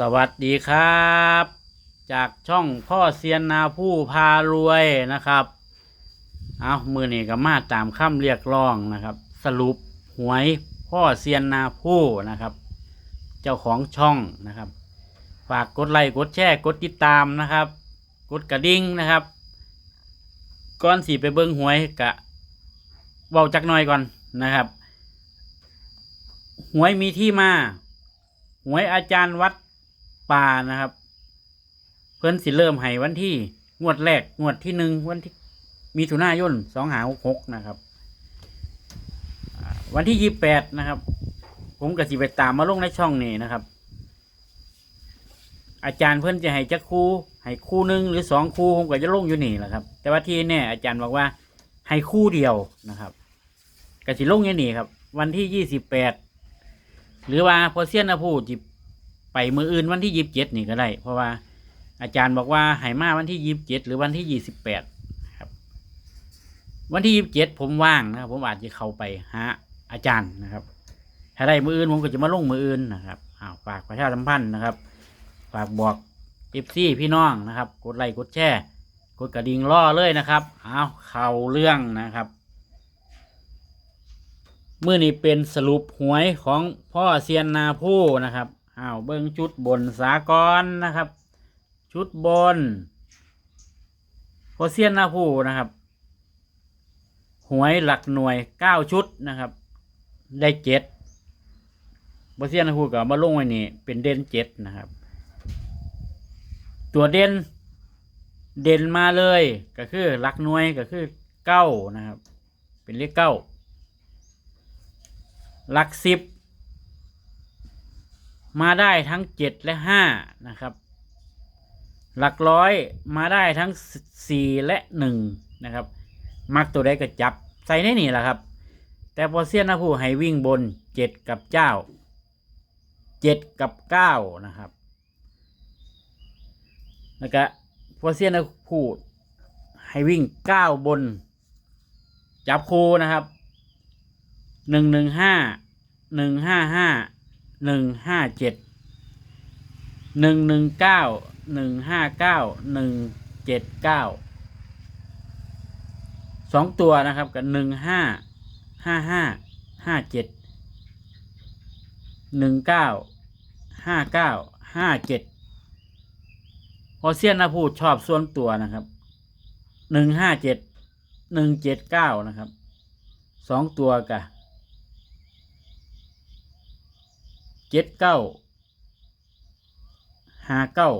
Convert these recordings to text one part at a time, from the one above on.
สวัสดีครับ จากช่องพ่อเซียนนาผู้พารวยนะครับ เอามือนี่ก็มาตามคำเรียกร้องนะครับ สรุปหวยพ่อเซียนนาผู้นะครับ เจ้าของช่องนะครับ ฝากกดไลค์กดแชร์กดติดตามนะครับ กดกระดิ่งนะครับก่อนสีไปเบิ้งหวยกะเบาจักหน่อยก่อนนะครับ หวยมีที่มา หวยอาจารย์วัด ป่านะครับ เพิ่นสิเริ่มให้วันที่งวดแรกงวดที่หนึ่งวันที่มีถุนายนสองหาหกหกนะครับ วันที่ยี่แปดนะครับ ผมกับสิไปตามมาลงในช่องนี้นะครับ อาจารย์เพิ่อนจะให้จักคู่ให้คู่หนึ่งหรือสองคู่ผมก็จะลงอยู่นี่แหละครับ แต่ว่าที่แน่อาจารย์บอกว่าให้คู่เดียวนะครับก็สิลงอยู่นี่ครับ วันที่ยี่สิบแปดหรือว่าพอเซียนนะพูดจิ ไปมืออื่นวันที่ยีิบเจ็ดนี่ก็ได้ เพราะว่าอาจารย์บอกว่าให้มาวันที่ยีิบเจ็ดหรือวันที่ยี่สิบแปดครับ วันที่ยีิบเจ็ดผมว่างนะครับ ผมอาจจะเข้าไปหาอาจารย์นะครับ ถ้าได้มืออื่นผมก็จะมาลงมืออื่นนะครับอ้าวฝากประชาสัมพันธ์นะครับ ฝากบอกติปซี่พี่น้องนะครับ กดไลค์กดแชร์กดกระดิ่งล่อเลยนะครับอ้าวเข่าเรื่องนะครับมื่อนี้เป็นสรุปหวยของพ่อเซียนนาผู้นะครับ อ้าวเบิ้งชุดบนสากรนะครับ ชุดบนพ่อเซียนนาผู้นะครับ หวยหลักหน่วยเก้าชุดนะครับ ได้เจ็ดพ่อเซียนนาผู้กับมาลงไว้นี่เป็นเด่นเจ็ดนะครับ ตัวเด่นเด่นมาเลยก็คือหลักหน่วยก็คือเก้านะครับ เป็นเลขเก้าหลักสิบ มาได้ทั้งเจ็ดและห้านะครับ หลักร้อยมาได้ทั้งสี่และหนึ่งนะครับ มักตัวใดก็จับใส่ในนี่แหละครับ แต่พอเซียนนะผู้ให้วิ่งบนเจ็ดกับเจ้าเจ็ดกับเก้านะครับแล้วก็พอเซียนนะผู้ให้วิ่งเก้าบน จับคูนะครับหนึ่งหนึ่งห้าหนึ่งห้าห้า หนึ่งห้าเจ็ดหนึ่งหนึ่งเก้าหนึ่งห้าเก้าหนึ่งเจ็ดเก้าสองตัวนะครับกับหนึ่งห้าห้าห้าห้าเจ็ดหนึ่งเก้าห้าเก้าห้าเจ็ดพอเซียนนะพูดชอบส่วนตัวนะครับหนึ่งห้าเจ็ดหนึ่งเจ็ดเก้านะครับสองตัวกะ เจ็ดเก้าห้าเก้า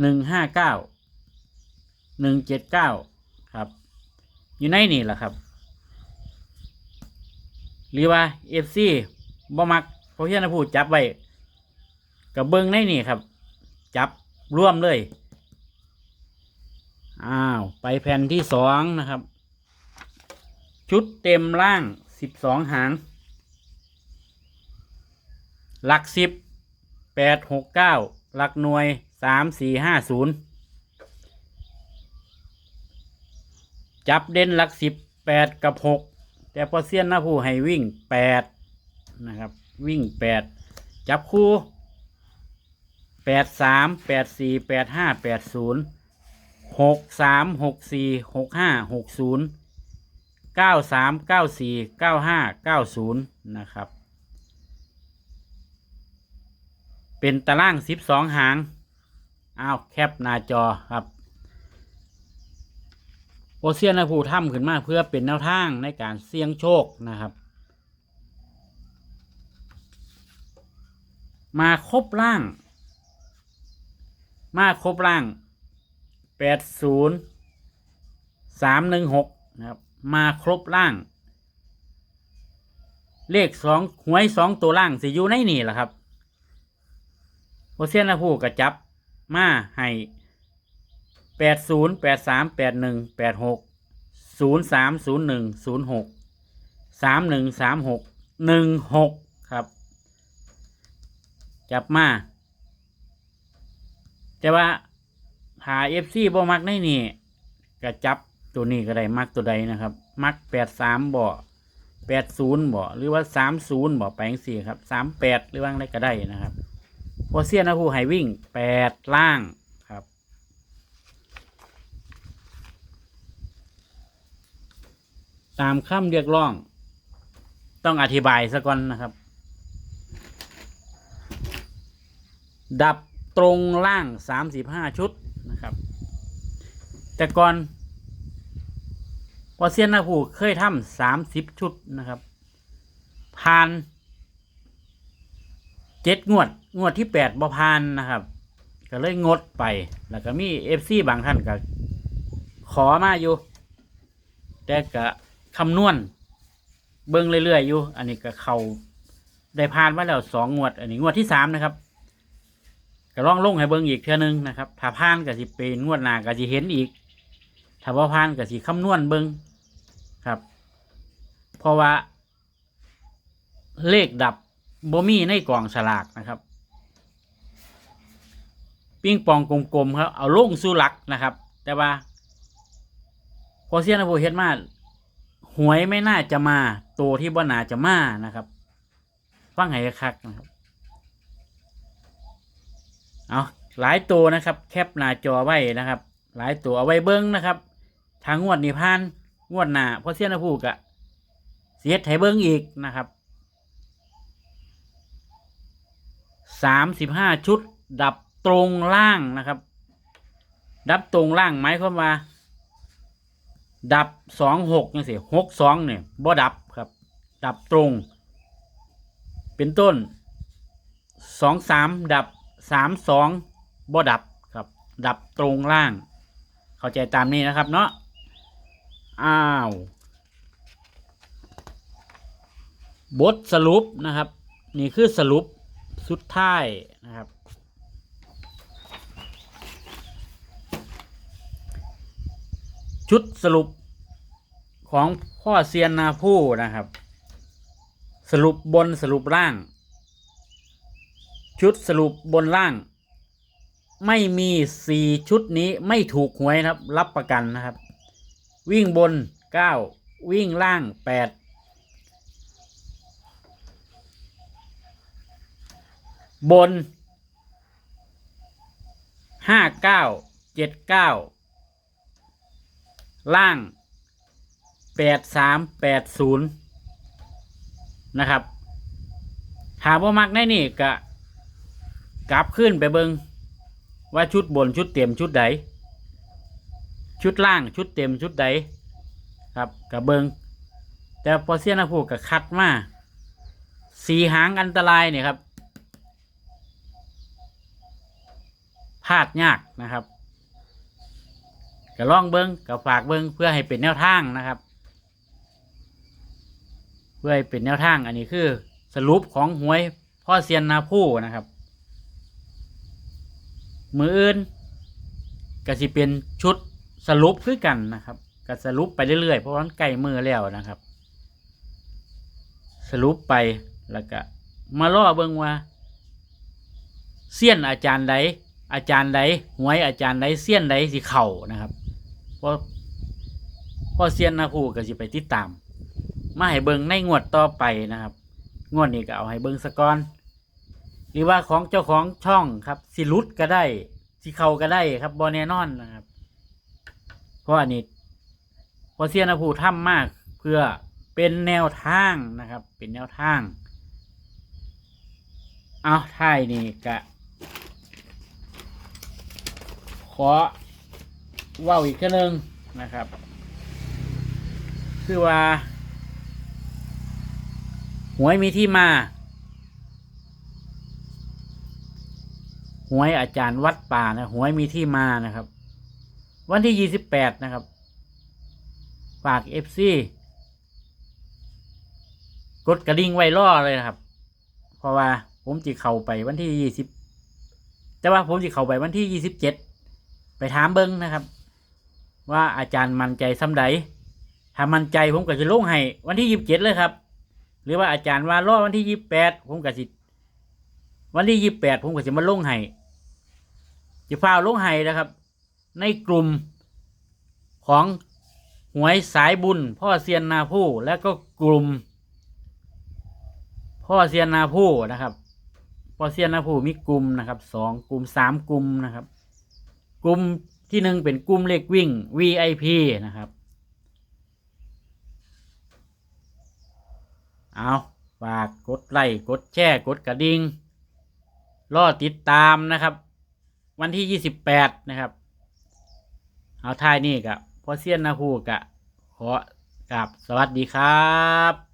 หนึ่งห้าเก้าหนึ่งเจ็ดเก้าครับ อยู่ในนี่แหละครับ หรือว่าเอฟซีบ่มักเพราะเฮียนพูดจับไว้กับเบิ้งในนี่ครับ จับร่วมเลย อ้าว ไปแผ่นที่สองนะครับ ชุดเต็มล่างสิบสองหาง หลักสิบแปดหกเก้าหลักหน่วยสามสี่ห้าศูนย์จับเด่นหลักสิบแปดกับหกแต่พอเซียนน้าผู้ให้วิ่งแปดนะครับ วิ่งแปดจับคู่แปดสามแปดสี่แปดห้าแปดศูนย์หกสามหกสี่หกห้าหกศูนย์เก้าสามเก้าสี่เก้าห้าเก้าศูนย์นะครับ เป็นตารางสิบสองหางอ้าวแคปหน้าจอครับโอเซียนนะผู้ถ้ำขึ้นมาเพื่อเป็นแนวทางในการเสี่ยงโชคนะครับ มาครบล่าง มาครบล่างแปดศูนย์สามหนึ่งหกนะครับ มาครบล่าง เลขสองหวยสองตัวล่างสิอยู่ในนี่แหละครับ โอเซียนนะผู้กระจับ มาให้แปดศูนย์แปดสามแปดหนึ่งแปดหกศูนย์สามศูนย์หนึ่งศูนย์หกสามหนึ่งสามหกหนึ่งหกครับ จับมา แต่ว่าหาเอฟซีบ่มักในนี่ก็จับตัวนี้ก็ได้มักตัวใดนะครับ มักแปดสามบ่แปดศูนย์บ่หรือว่าสามศูนย์บ่ไปจังสี่ครับสามแปดหรือว่าอะไรก็ได้นะครับ อเซียนนาผู้ให้วิ่งแปดล่างครับ ตามคำเรียกร้อง ต้องอธิบายซะก่อนนะครับ ดับตรงล่างสามสิบห้าชุดนะครับ แต่ก่อนพอเซียนนาผู้เคยทำสามสิบชุดนะครับ ผ่าน เจ็ดงวด งวดที่แปดบ่ผ่านนะครับ ก็เลยงดไป แล้วก็มีเอฟซีบางท่านก็ขอมาอยู่ แต่ก็คำนวณเบิ้งเรื่อยๆอยู่ อันนี้ก็เขาได้ผ่านมาแล้วสองงวด อันนี้งวดที่สามนะครับก็ลองลงให้เบิ้งอีกเท่านึงนะครับถ้าผ่านก็สิเป็นงวดหน้าก็สิเห็นอีกถ้าบ่ผ่านก็สิคำนวณเบิ้งครับ เพราะว่าเลขดับ บ่มีในกล่องฉลากนะครับ ปิ้งปองกลมๆครับ เอาลงสู่หลักนะครับ แต่ว่า พอเซียนนะผเห็นมาหวยไม่น่าจะมา ตัวที่บ่น่าจะมานะครับฟังให้คักนะครับ เอาหลายตัวนะครับ แคปหน้าจอไว้นะครับ หลายตัวเอาไว้เบิ้งนะครับทางงวดนี้พาน งวดหน้าพอเซียนนะพูกะเสียไถเบิ้งอีกนะครับ สามสิบห้าชุด ดับตรงล่างนะครับ ดับตรงล่างไหมายความาดับสองหกนี่สิหกสองเนี่ยบ่ดับครับ ดับตรง เป็นต้นสองสามดับสามสองบ่ดับครับ ดับตรงล่าง เข้าใจตามนี้นะครับเนาะอ้าวบทสรุปนะครับ นี่คือสรุป สุดท้ายนะครับ ชุดสรุปของพ่อเซียนนาผู้นะครับ สรุปบนสรุปล่าง ชุดสรุปบนล่าง ไม่มีสี่ชุดนี้ไม่ถูกหวยนะครับ รับประกันนะครับ วิ่งบนเก้าวิ่งล่างแปด บนห้าเก้าเจ็ดเก้าล่างแปดสามแปดศูนย์นะครับ ถามว่ามักได้นี่กะกลับขึ้นไปเบิงว่าชุดบนชุดเต็มชุดใดชุดล่างชุดเต็มชุดใดครับกับเบิงแต่พอเสียนะพูกกับคัดมาสีหางอันตรายเนี่ยครับ พลาดยากนะครับก็ล่องเบิ้งก็ฝากเบิ้งเพื่อให้เป็นแนวทางนะครับ เพื่อให้เป็นแนวทางอันนี้คือสรุปของหวยพ่อเซียนนาผู้นะครับ มืออื่นก็สิเป็นชุดสรุปคือกันนะครับก็สรุปไปเรื่อยๆเพราะว่ามันใกล้มือแล้วนะครับ สรุปไปแล้วก็มาล่อเบิ้งว่าเสี้ยนอาจารย์ใด อาจารย์ใดหวยอาจารย์ใดเสี้ยนใดสิเข่านะครับเพราะเพราะเสี้ยนนาคูก็สิไปติดตาม มาให้เบิงในงวดต่อไปนะครับ งวดนี้ก็เอาให้เบิงสะก่อน หรือว่าของเจ้าของช่องครับสิรุดก็ได้สิเข่าก็ได้ครับบอแน่นอนนะครับ เพราะอันนี้เพอเสี้ยนนาคูทำมากเพื่อเป็นแนวทางนะครับ เป็นแนวทาง เอาท้ายนี่กะ ขอเว่าอีกเทื่นึงนะครับ คือว่า หวยมีที่มา หวยอาจารย์วัดป่านะหวยมีที่มานะครับ วันที่ยี่สิบแปดนะครับ ฝากเอฟซีกดกระดิ่งไว้ล่อเลยนะครับ เพราะว่าผมจะเข้าไปวันที่ยี่สิบแต่ว่าผมจะเข้าไปวันที่ยี่สิบเจ็ด ไปถามเบิ้งนะครับ ว่าอาจารย์มั่นใจซ้ำใดถ้ามั่นใจผมก็จะลงให้วันที่ยี่สิบเจ็ดเลยครับ หรือว่าอาจารย์ว่ารอวันที่ยี่สิบแปดผมก็สิวันที่ยี่สิบแปดผมก็จะมาลงให้จะฟ้าวลงให้นะครับ ในกลุ่มของหวยสายบุญ พ่อเซียนนาผู้และก็กลุ่ม พ่อเซียนนาผู้นะครับ พ่อเซียนนาผู้มีกลุ่มนะครับสองกลุ่มสามกลุ่มนะครับ กลุ่มที่หนึ่งเป็นกลุ่มเลขวิ่ง VIP นะครับ เอาฝากกดไลค์กดแชร์กดกระดิ่งรอติดตามนะครับ วันที่ยี่สิบแปดนะครับ เอาท้ายนี่กับพ่อเซียนนาฮูกะขอกราบสวัสดีครับ